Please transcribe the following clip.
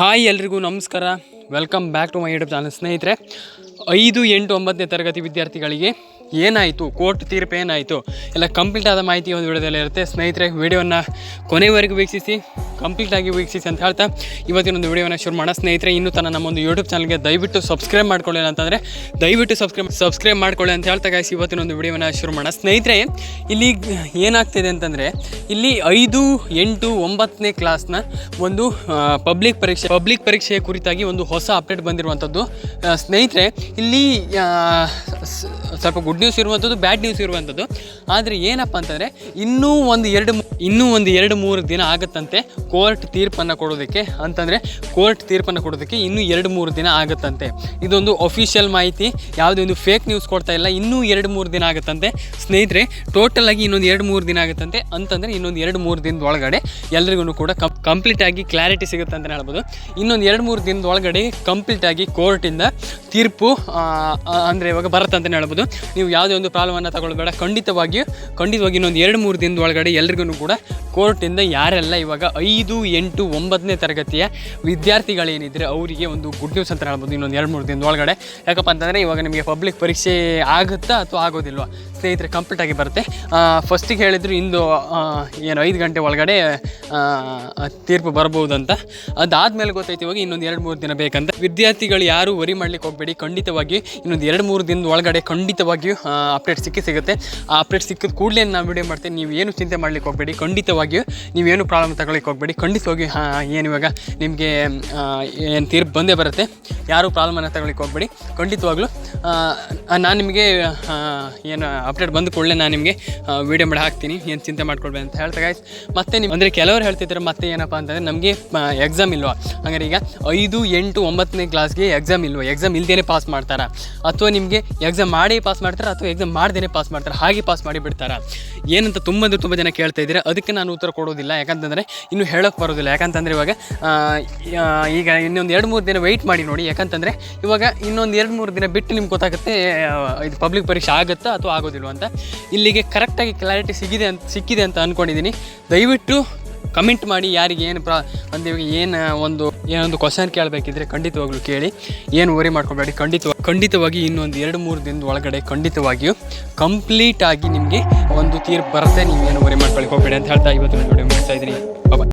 Hi ಎಲ್ರಿಗೂ ನಮಸ್ಕಾರ. Welcome back to my YouTube channel ಸ್ನೇಹಿತರೆ, ಐದು ಎಂಟು ಒಂಬತ್ತನೇ ತರಗತಿ ವಿದ್ಯಾರ್ಥಿಗಳಿಗೆ ಏನಾಯಿತು? ಕೋರ್ಟ್ ತೀರ್ಪು ಏನಾಯಿತು? ಎಲ್ಲ ಕಂಪ್ಲೀಟ್ ಆದ ಮಾಹಿತಿ ಒಂದು ವಿಡಿಯೋದಲ್ಲಿ ಇರುತ್ತೆ. ಸ್ನೇಹಿತರೆ, ವಿಡಿಯೋನ ಕೊನೆವರೆಗೂ ವೀಕ್ಷಿಸಿ. ಕಂಪ್ಲೀಟ್ ಆಗಿ ವೀಕ್ಷಿಸಿ ಅಂತ ಹೇಳ್ತಾ ಇವತ್ತಿನ ಒಂದು ವಿಡಿಯೋನ ಶುರು ಮಾಡೋ ಸ್ನೇಹಿತರೆ, ಇನ್ನೂ ತನ್ನ ನಮ್ಮ ಒಂದು ಯೂಟ್ಯೂಬ್ ಚಾನಲ್ಗೆ ದಯವಿಟ್ಟು ಸಬ್ಸ್ಕ್ರೈಬ್ ಮಾಡ್ಕೊಳ್ಳಿ ಅಂತಂದರೆ ದಯವಿಟ್ಟು ಸಬ್ಸ್ಕ್ರೈಬ್ ಸಬ್ಸ್ಕ್ರೈಬ್ ಮಾಡ್ಕೊಳ್ಳಿ ಅಂತ ಹೇಳ್ತಾ ಗಾಯ್ಸ್ ಇವತ್ತಿನ ಒಂದು ವಿಡಿಯೋನ ಶುರು ಮಾಡೋಣ. ಸ್ನೇಹಿತರೆ, ಇಲ್ಲಿ ಏನಾಗ್ತಿದೆ ಅಂತಂದರೆ, ಇಲ್ಲಿ ಐದು, ಎಂಟು, ಒಂಬತ್ತನೇ ಕ್ಲಾಸ್ನ ಒಂದು ಪಬ್ಲಿಕ್ ಪರೀಕ್ಷೆ ಪಬ್ಲಿಕ್ ಪರೀಕ್ಷೆಯ ಕುರಿತಾಗಿ ಒಂದು ಹೊಸ ಅಪ್ಡೇಟ್ ಬಂದಿರುವಂಥದ್ದು. ಸ್ನೇಹಿತರೆ, ಇಲ್ಲಿ ಸ್ವಲ್ಪ ಗುಡ್ ನ್ಯೂಸ್ ಇರುವಂಥದ್ದು ಬ್ಯಾಡ್ ನ್ಯೂಸ್ ಇರುವಂಥದ್ದು. ಆದರೆ ಏನಪ್ಪ ಅಂತಂದರೆ, ಇನ್ನೂ ಒಂದು ಎರಡು ಇನ್ನೂ ಒಂದು ಎರಡು ಮೂರು ದಿನ ಆಗುತ್ತಂತೆ. ಕೋರ್ಟ್ ತೀರ್ಪನ್ನು ಕೊಡೋದಕ್ಕೆ ಅಂತಂದರೆ ಕೋರ್ಟ್ ತೀರ್ಪನ್ನು ಕೊಡೋದಕ್ಕೆ ಇನ್ನೂ ಎರಡು ಮೂರು ದಿನ ಆಗುತ್ತಂತೆ. ಇದೊಂದು ಅಫಿಷಿಯಲ್ ಮಾಹಿತಿ, ಯಾವುದೇ ಒಂದು ಫೇಕ್ ನ್ಯೂಸ್ ಕೊಡ್ತಾ ಇಲ್ಲ, ಇನ್ನೂ ಎರಡು ಮೂರು ದಿನ ಆಗುತ್ತಂತೆ. ಸ್ನೇಹಿತರೆ ಟೋಟಲ್ ಆಗಿ ಇನ್ನೊಂದು ಎರಡು ಮೂರು ದಿನ ಆಗುತ್ತಂತೆ. ಅಂತಂದರೆ ಇನ್ನೊಂದು ಎರಡು ಮೂರು ದಿನದ ಒಳಗಡೆ ಎಲ್ರಿಗೂ ಕೂಡ ಕಂಪ್ಲೀಟ್ ಆಗಿ ಕ್ಲಾರಿಟಿ ಸಿಗುತ್ತೆ ಅಂತಲೇ ಹೇಳ್ಬೋದು. ಇನ್ನೊಂದು ಎರಡು ಮೂರು ದಿನದ ಒಳಗಡೆ ಕಂಪ್ಲೀಟ್ ಆಗಿ ಕೋರ್ಟಿಂದ ತೀರ್ಪು ಅಂದರೆ ಇವಾಗ ಬರುತ್ತೆ ಅಂತಲೇ ಹೇಳ್ಬೋದು. ನೀವು ಯಾವುದೇ ಒಂದು ಪ್ರಾಬ್ಲಮನ್ನು ತಗೊಳ್ಬೇಡ. ಖಂಡಿತವಾಗಿಯೂ, ಖಂಡಿತವಾಗಿ ಇನ್ನೊಂದು ಎರಡು ಮೂರು ದಿನದ ಒಳಗಡೆ ಎಲ್ರಿಗೂ ಕೂಡ ಕೋರ್ಟಿಂದ ಯಾರೆಲ್ಲ ಇವಾಗ ಐದು, ಎಂಟು, ಒಂಬತ್ತನೇ ತರಗತಿಯ ವಿದ್ಯಾರ್ಥಿಗಳೇನಿದ್ರೆ ಅವರಿಗೆ ಒಂದು ಗುಡ್ ನ್ಯೂಸ್ ಅಂತ ಹೇಳ್ಬೋದು, ಇನ್ನೊಂದು ಎರಡು, ಮೂರು ದಿನದ ಒಳಗಡೆ. ಯಾಕಪ್ಪ ಅಂತಂದರೆ ಇವಾಗ ನಿಮಗೆ ಪಬ್ಲಿಕ್ ಪರೀಕ್ಷೆ ಆಗುತ್ತಾ ಅಥವಾ ಆಗೋದಿಲ್ವಾ? ಸ್ನೇಹಿತರೆ ಕಂಪ್ಲೀಟ್ ಆಗಿ ಬರುತ್ತೆ. ಫಸ್ಟಿಗೆ ಹೇಳಿದ್ರು ಇಂದು ಏನು, ಐದು ಗಂಟೆ ಒಳಗಡೆ ತೀರ್ಪು ಬರ್ಬೋದು ಅಂತ ಅದಾದಮೇಲೆ ಗೊತ್ತಾಯ್ತು ಇವಾಗ ಇನ್ನೊಂದು ಎರಡು ಮೂರು ದಿನ ಬೇಕಂತ. ವಿದ್ಯಾರ್ಥಿಗಳು ಯಾರು ವರಿ ಮಾಡ್ಲಿಕ್ಕೆ ಹೋಗಬೇಡಿ. ಖಂಡಿತವಾಗಿ ಇನ್ನೊಂದು ಎರಡು ಮೂರು ದಿನದ ಒಳಗಡೆ ಖಂಡಿತವಾಗಿಯೂ ಅಪ್ಡೇಟ್ ಸಿಕ್ಕಿ ಸಿಗುತ್ತೆ. ಆ ಅಪ್ಡೇಟ್ ಸಿಕ್ಕಿದ ಕೂಡಲೇ ನಾನು ವಿಡಿಯೋ ಮಾಡ್ತೀನಿ. ನೀವು ಏನು ಚಿಂತೆ ಮಾಡ್ಲಿಕ್ಕೆ ಹೋಗಬೇಡಿ. ಖಂಡಿತವಾಗಿಯೂ ನೀವೇನು ಪ್ರಾಬ್ಲಮ್ ತಗೊಳ್ಳಿಕ್ಕೆ ಹೋಗಬೇಡಿ. ಖಂಡಿತವಾಗಿ ಏನು ಇವಾಗ ನಿಮಗೆ ಏನು ತೀರ್ಪು ಬಂದೇ ಬರುತ್ತೆ. ಯಾರೂ ಪ್ರಾಬ್ಲಮನ್ನು ತಗೊಳ್ಳಿಕ್ಕೆ ಹೋಗಬೇಡಿ. ಖಂಡಿತವಾಗ್ಲೂ ನಾನು ನಿಮಗೆ ಏನು ಅಪ್ಡೇಟ್ ಬಂದ ಕೂಡಲೇ ನಾನು ನಿಮಗೆ ವೀಡಿಯೋ ಮಾಡಿ ಹಾಕ್ತೀನಿ. ಏನು ಚಿಂತೆ ಮಾಡ್ಕೊಳ್ಬೇಡಿ ಅಂತ ಹೇಳ್ತಾ ಗಾಯ್ಸ್ ಮತ್ತೆ ನೀವು ಅಂದರೆ ಕೆಲವರು ಹೇಳ್ತಿದ್ದಾರೆ ಮತ್ತೆ ಏನಪ್ಪ ಅಂತಂದರೆ ನಮಗೆ ಎಕ್ಸಾಮ್ ಇಲ್ವಾ? ಹಂಗಾರೆ ಈಗ ಐದು, ಎಂಟು, ಒಂಬತ್ತನೇ ಕ್ಲಾಸ್ಗೆ ಎಕ್ಸಾಮ್ ಇಲ್ವಾ? ಎಕ್ಸಾಮ್ ಇಲ್ಲದೇ ಪಾಸ್ ಮಾಡ್ತಾರಾ? ಅಥವಾ ನಿಮಗೆ ಎಕ್ಸಾಮ್ ಮಾಡಿ ಪಾಸ್ ಮಾಡ್ತಾರಾ? ಅಥವಾ ಎಕ್ಸಾಮ್ ಮಾಡ್ದೇನೆ ಪಾಸ್ ಮಾಡ್ತಾರೆ? ಹಾಗೆ ಪಾಸ್ ಮಾಡಿ ಬಿಡ್ತಾರಾ? ಏನಂತ ತುಂಬ ಅಂದರೆ ತುಂಬ ಜನ ಕೇಳ್ತಾ ಇದ್ದಾರೆ. ಅದಕ್ಕೆ ನಾನು ಉತ್ತರ ಕೊಡೋದಿಲ್ಲ. ಯಾಕಂತಂದರೆ ಇನ್ನು ಹೇಳೋಕ್ಕೆ ಬರೋದಿಲ್ಲ. ಯಾಕಂತಂದರೆ ಇವಾಗ ಈಗ ಇನ್ನೊಂದು ಎರಡು, ಮೂರು ದಿನ ವೆಯ್ಟ್ ಮಾಡಿ ನೋಡಿ. ಯಾಕಂತಂದರೆ ಇವಾಗ ಇನ್ನೊಂದು ಎರಡು, ಮೂರು ದಿನ ಬಿಟ್ಟು ನಿಮ್ಗೆ ಗೊತ್ತಾಗುತ್ತೆ ಇದು ಪಬ್ಲಿಕ್ ಪರೀಕ್ಷೆ ಆಗುತ್ತಾ ಅಥವಾ ಅಂತ ಇಲ್ಲಿಗೆ ಕರೆಕ್ಟಾಗಿ ಕ್ಲಾರಿಟಿ ಸಿಗಿದೆ ಅಂತ ಸಿಕ್ಕಿದೆ ಅಂತ ಅಂದ್ಕೊಂಡಿದ್ದೀನಿ ದಯವಿಟ್ಟು ಕಮೆಂಟ್ ಮಾಡಿ ಯಾರಿಗೆ ಏನು ಪ್ರಾ ಅಂದ್ರೆ ಇವಾಗ ಏನು ಒಂದು ಏನೊಂದು ಕ್ವಶನ್ ಕೇಳಬೇಕಿದ್ರೆ ಖಂಡಿತವಾಗ್ಲೂ ಕೇಳಿ. ಏನು ವರಿ ಮಾಡ್ಕೊಬೇಡಿ ಖಂಡಿತ ಖಂಡಿತವಾಗಿ ಇನ್ನೊಂದು ಎರಡು ಮೂರು ದಿನದ ಒಳಗಡೆ ಖಂಡಿತವಾಗಿಯೂ ಕಂಪ್ಲೀಟಾಗಿ ನಿಮಗೆ ಒಂದು ತೀರ್ಪು ಬರುತ್ತೆ. ನೀವೇನು ವರಿ ಮಾಡ್ಕೊಳ್ಳಿ ಹೋಗಬೇಡಿ ಅಂತ ಹೇಳ್ತಾ ಇವತ್ತು ವಿಡಿಯೋ ಮುಗಿಸ್ತಾ ಇದ್ದೀನಿ.